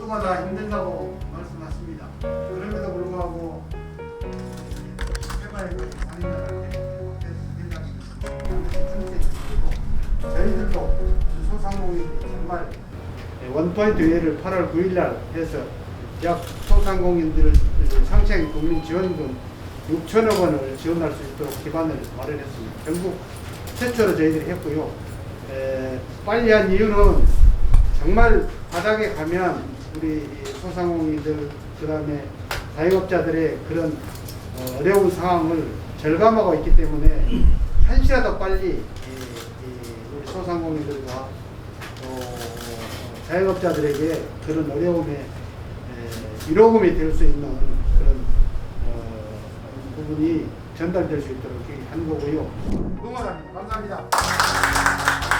모두가 다 힘든다고 말씀하십니다. 그럼에도 불구하고 저희들도 소상공인이 정말 원포인트 회의를 8월 9일 날 해서 약 소상공인들을 상생 국민 지원금 6천억 원을 지원할 수 있도록 기반을 마련했습니다. 전국 최초로 저희들이 했고요. 에, 빨리 한 이유는 정말 바닥에 가면 우리 이 소상공인들 그다음에 자영업자들의 그런 어, 어려운 상황을 절감하고 있기 때문에 한시라도 빨리 우리 소상공인들과 어, 자영업자들에게 그런 어려움에 에, 위로금이 될 수 있는 그런 어, 부분이 전달될 수 있도록 한 거고요. 응원합니다. 감사합니다.